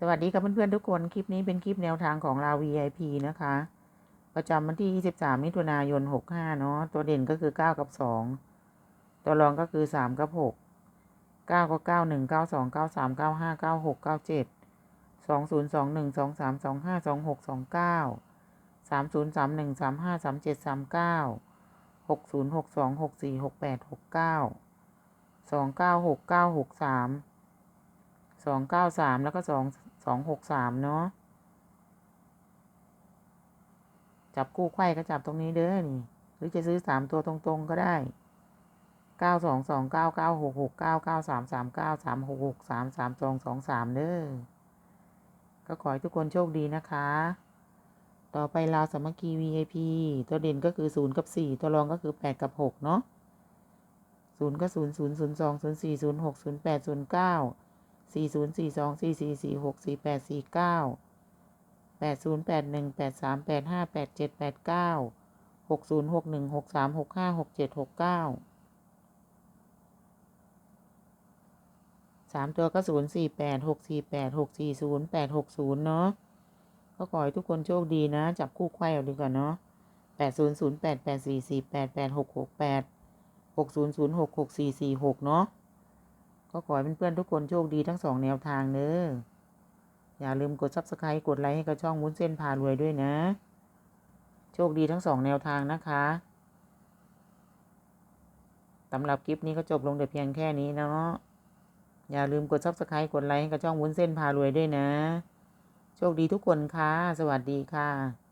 สวัสดีครับเพื่อนๆทุกคน คลิปนี้เป็นคลิปแนวทางของเรา VIP นะคะ ประจำวันที่ 23 มิถุนายน 65 เนาะตัวเด่นก็คือ 9 กับ 2 ตัวรองก็คือ 3 กับ 6 9 ก็ 9 1 9 2 9 3 9 5 9 6 9 7 2 0 2 1 2 3 2 5 2 6 2 9 3 0 3 1 3 5 3 7 3 9 6 0 6 2 6 4 6 8 6 9 2 9 6 9 6 3 สองเก้าสามแล้วก็สองสองหกสามเนาะจับคู่ไขว้ก็จับตรงนี้เด้อนี่ หรือจะซื้อสามตัวตรงๆก็ได้เก้าสองสองเก้าเก้าหกหกเก้าเก้าสามสามเก้าสามหกหกสามสามสองสองสามเด้อก็ขอให้ทุกคนโชคดีนะคะ ต่อไปลาวสามัคคี VIP ตัวเด่นก็คือศูนย์กับสี่ตัวรองก็คือแปดกับหกเนาะศูนย์ก็ศูนย์ศูนย์ศูนย์สองศูนย์สี่ศูนย์หกศูนย์แปดศูนย์เก้า สี่ศูนย์สี่สองสี่สี่สี่หกสี่แปดสี่เก้าแปดศูนย์แปดหนึ่งแปดสามแปดห้าแปดเจ็ดแปดเก้าหกศูนย์หกหนึ่งหกสามหกห้าหกเจ็ดหกเก้าสามตัวก็ศูนย์สี่แปดหกสี่แปดหกสี่ศูนย์แปดหกศูนย์เนาะก็ขอให้ทุกคนโชคดีนะ จับคู่ไขว้เอาดีกว่าเนาะแปดศูนย์ศูนย์แปดแปดสี่สี่แปดแปดหกหกแปดหกศูนย์ศูนย์หกหกสี่สี่หกเนาะ ก็ขอให้เพื่อนๆทุกคนโชคดีทั้งสองแนวทางเนอะอย่าลืมกด subscribe กดไลค์ให้กับช่องวุ้นเส้นพารวยด้วยนะ โชคดีทั้งสองแนวทางนะคะสำหรับคลิปนี้ก็จบลงแต่เพียงแค่นี้เนาะอย่าลืมกด subscribe กดไลค์ให้กับช่องวุ้นเส้นพารวยด้วยนะ โชคดีทุกคนค่ะ สวัสดีค่ะ